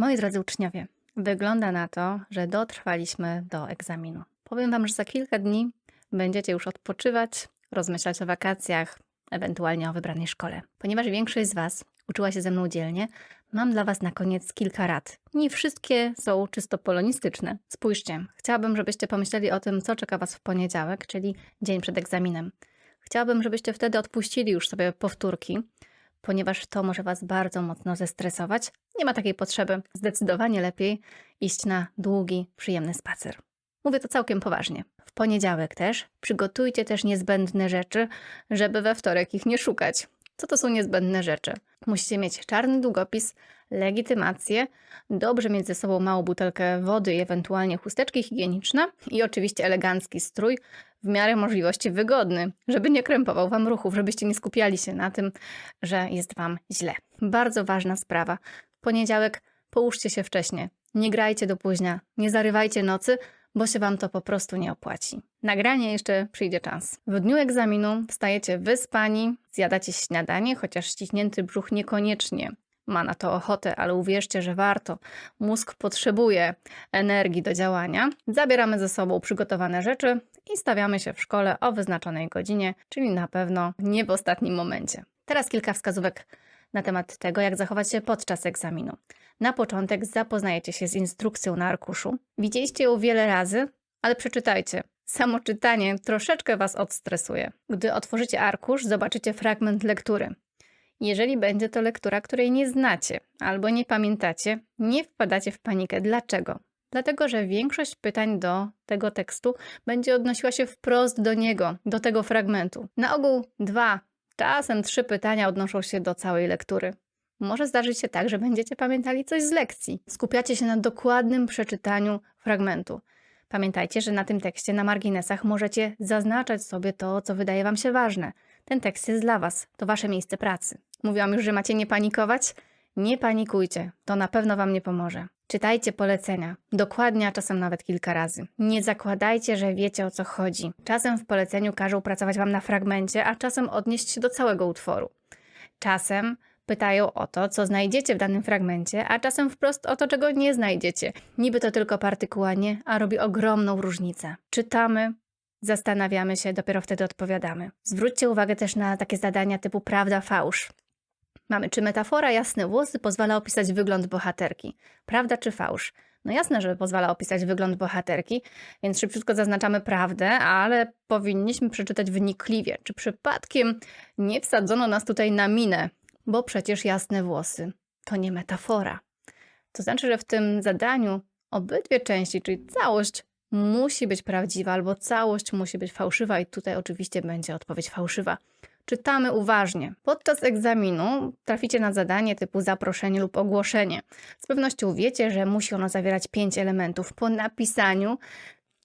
Moi drodzy uczniowie, wygląda na to, że dotrwaliśmy do egzaminu. Powiem Wam, że za kilka dni będziecie już odpoczywać, rozmyślać o wakacjach, ewentualnie o wybranej szkole. Ponieważ większość z Was uczyła się ze mną dzielnie, mam dla Was na koniec kilka rad. Nie wszystkie są czysto polonistyczne. Spójrzcie, chciałabym, żebyście pomyśleli o tym, co czeka Was w poniedziałek, czyli dzień przed egzaminem. Chciałabym, żebyście wtedy odpuścili już sobie powtórki, ponieważ to może Was bardzo mocno zestresować. Nie ma takiej potrzeby. Zdecydowanie lepiej iść na długi, przyjemny spacer. Mówię to całkiem poważnie. W poniedziałek też przygotujcie też niezbędne rzeczy, żeby we wtorek ich nie szukać. Co to są niezbędne rzeczy? Musicie mieć czarny długopis, legitymację, dobrze mieć ze sobą małą butelkę wody i ewentualnie chusteczki higieniczne i oczywiście elegancki strój, w miarę możliwości wygodny, żeby nie krępował Wam ruchów, żebyście nie skupiali się na tym, że jest Wam źle. Bardzo ważna sprawa. Poniedziałek połóżcie się wcześnie, nie grajcie do późna, nie zarywajcie nocy, bo się Wam to po prostu nie opłaci. Nagranie jeszcze przyjdzie czas. W dniu egzaminu wstajecie wyspani, zjadacie śniadanie, chociaż ściśnięty brzuch niekoniecznie ma na to ochotę, ale uwierzcie, że warto. Mózg potrzebuje energii do działania. Zabieramy ze sobą przygotowane rzeczy i stawiamy się w szkole o wyznaczonej godzinie, czyli na pewno nie w ostatnim momencie. Teraz kilka wskazówek na temat tego, jak zachować się podczas egzaminu. Na początek zapoznajecie się z instrukcją na arkuszu. Widzieliście ją wiele razy, ale przeczytajcie. Samo czytanie troszeczkę Was odstresuje. Gdy otworzycie arkusz, zobaczycie fragment lektury. Jeżeli będzie to lektura, której nie znacie albo nie pamiętacie, nie wpadacie w panikę. Dlaczego? Dlatego, że większość pytań do tego tekstu będzie odnosiła się wprost do niego, do tego fragmentu. Na ogół dwa, czasem trzy pytania odnoszą się do całej lektury. Może zdarzyć się tak, że będziecie pamiętali coś z lekcji. Skupiacie się na dokładnym przeczytaniu fragmentu. Pamiętajcie, że na tym tekście na marginesach możecie zaznaczać sobie to, co wydaje Wam się ważne. Ten tekst jest dla Was, to Wasze miejsce pracy. Mówiłam już, że macie nie panikować? Nie panikujcie, to na pewno Wam nie pomoże. Czytajcie polecenia, dokładnie, a czasem nawet kilka razy. Nie zakładajcie, że wiecie o co chodzi. Czasem w poleceniu każą pracować Wam na fragmencie, a czasem odnieść się do całego utworu. Czasem pytają o to, co znajdziecie w danym fragmencie, a czasem wprost o to, czego nie znajdziecie. Niby to tylko partykuła nie, a robi ogromną różnicę. Czytamy, zastanawiamy się, dopiero wtedy odpowiadamy. Zwróćcie uwagę też na takie zadania typu prawda, fałsz. Mamy, czy metafora jasne włosy pozwala opisać wygląd bohaterki? Prawda czy fałsz? No jasne, że pozwala opisać wygląd bohaterki, więc szybciutko zaznaczamy prawdę, ale powinniśmy przeczytać wnikliwie, czy przypadkiem nie wsadzono nas tutaj na minę, bo przecież jasne włosy to nie metafora. To znaczy, że w tym zadaniu obydwie części, czyli całość musi być prawdziwa albo całość musi być fałszywa i tutaj oczywiście będzie odpowiedź fałszywa. Czytamy uważnie. Podczas egzaminu traficie na zadanie typu zaproszenie lub ogłoszenie. Z pewnością wiecie, że musi ono zawierać pięć elementów. Po napisaniu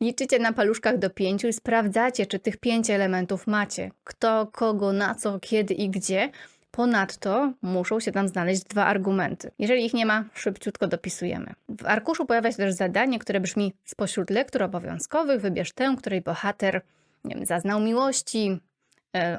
liczycie na paluszkach do pięciu i sprawdzacie, czy tych pięć elementów macie. Kto, kogo, na co, kiedy i gdzie. Ponadto muszą się tam znaleźć dwa argumenty. Jeżeli ich nie ma, szybciutko dopisujemy. W arkuszu pojawia się też zadanie, które brzmi: spośród lektur obowiązkowych wybierz tę, której bohater wiem, zaznał miłości,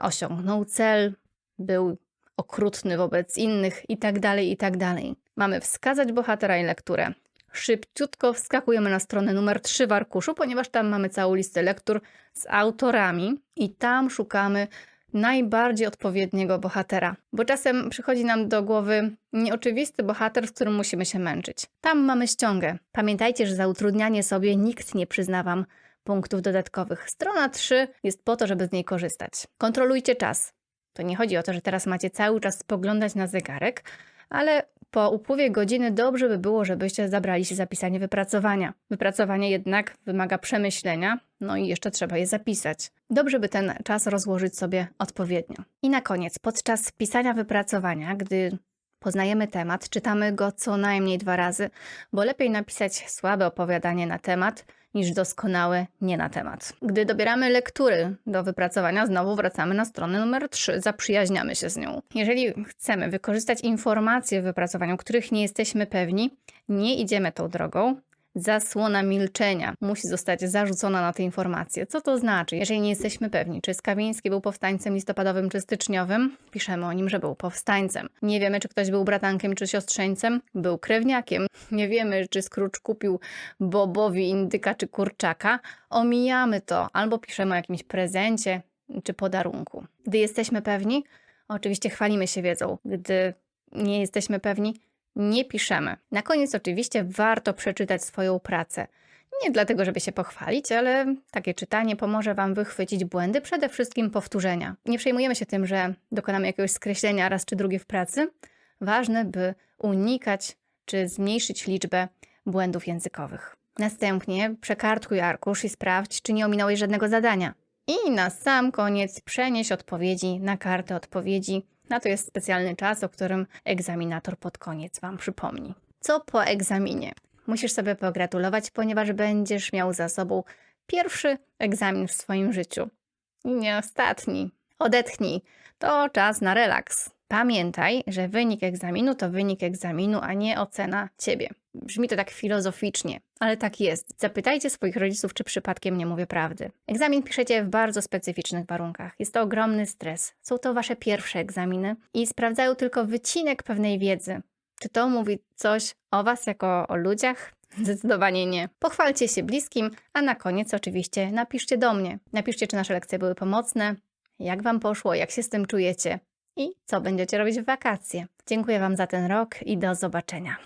osiągnął cel, był okrutny wobec innych itd., tak itd. Tak Mamy wskazać bohatera i lekturę. Szybciutko wskakujemy na stronę numer 3 w arkuszu, ponieważ tam mamy całą listę lektur z autorami i tam szukamy najbardziej odpowiedniego bohatera. Bo czasem przychodzi nam do głowy nieoczywisty bohater, z którym musimy się męczyć. Tam mamy ściągę. Pamiętajcie, że za utrudnianie sobie nikt nie przyzna wam punktów dodatkowych. Strona 3 jest po to, żeby z niej korzystać. Kontrolujcie czas. To nie chodzi o to, że teraz macie cały czas spoglądać na zegarek, ale po upływie godziny dobrze by było, żebyście zabrali się za pisanie wypracowania. Wypracowanie jednak wymaga przemyślenia, no i jeszcze trzeba je zapisać. Dobrze by ten czas rozłożyć sobie odpowiednio. I na koniec, podczas pisania wypracowania, gdy poznajemy temat, czytamy go co najmniej dwa razy, bo lepiej napisać słabe opowiadanie na temat, niż doskonałe nie na temat. Gdy dobieramy lektury do wypracowania, znowu wracamy na stronę numer 3, zaprzyjaźniamy się z nią. Jeżeli chcemy wykorzystać informacje w wypracowaniu, których nie jesteśmy pewni, nie idziemy tą drogą, zasłona milczenia musi zostać zarzucona na te informacje. Co to znaczy? Jeżeli nie jesteśmy pewni, czy Skawiński był powstańcem listopadowym czy styczniowym, piszemy o nim, że był powstańcem. Nie wiemy, czy ktoś był bratankiem czy siostrzeńcem, był krewniakiem. Nie wiemy, czy Scrooge kupił Bobowi indyka czy kurczaka. Omijamy to albo piszemy o jakimś prezencie czy podarunku. Gdy jesteśmy pewni, oczywiście chwalimy się wiedzą. Gdy nie jesteśmy pewni, nie piszemy. Na koniec oczywiście warto przeczytać swoją pracę. Nie dlatego, żeby się pochwalić, ale takie czytanie pomoże Wam wychwycić błędy, przede wszystkim powtórzenia. Nie przejmujemy się tym, że dokonamy jakiegoś skreślenia raz czy drugi w pracy. Ważne, by unikać czy zmniejszyć liczbę błędów językowych. Następnie przekartkuj arkusz i sprawdź, czy nie ominąłeś żadnego zadania. I na sam koniec przenieś odpowiedzi na kartę odpowiedzi. Na to jest specjalny czas, o którym egzaminator pod koniec Wam przypomni. Co po egzaminie? Musisz sobie pogratulować, ponieważ będziesz miał za sobą pierwszy egzamin w swoim życiu. Nie ostatni. Odetchnij. To czas na relaks. Pamiętaj, że wynik egzaminu to wynik egzaminu, a nie ocena ciebie. Brzmi to tak filozoficznie, ale tak jest. Zapytajcie swoich rodziców, czy przypadkiem nie mówię prawdy. Egzamin piszecie w bardzo specyficznych warunkach. Jest to ogromny stres. Są to wasze pierwsze egzaminy i sprawdzają tylko wycinek pewnej wiedzy. Czy to mówi coś o was jako o ludziach? Zdecydowanie nie. Pochwalcie się bliskim, a na koniec oczywiście napiszcie do mnie. Napiszcie, czy nasze lekcje były pomocne, jak wam poszło, jak się z tym czujecie i co będziecie robić w wakacje. Dziękuję wam za ten rok i do zobaczenia.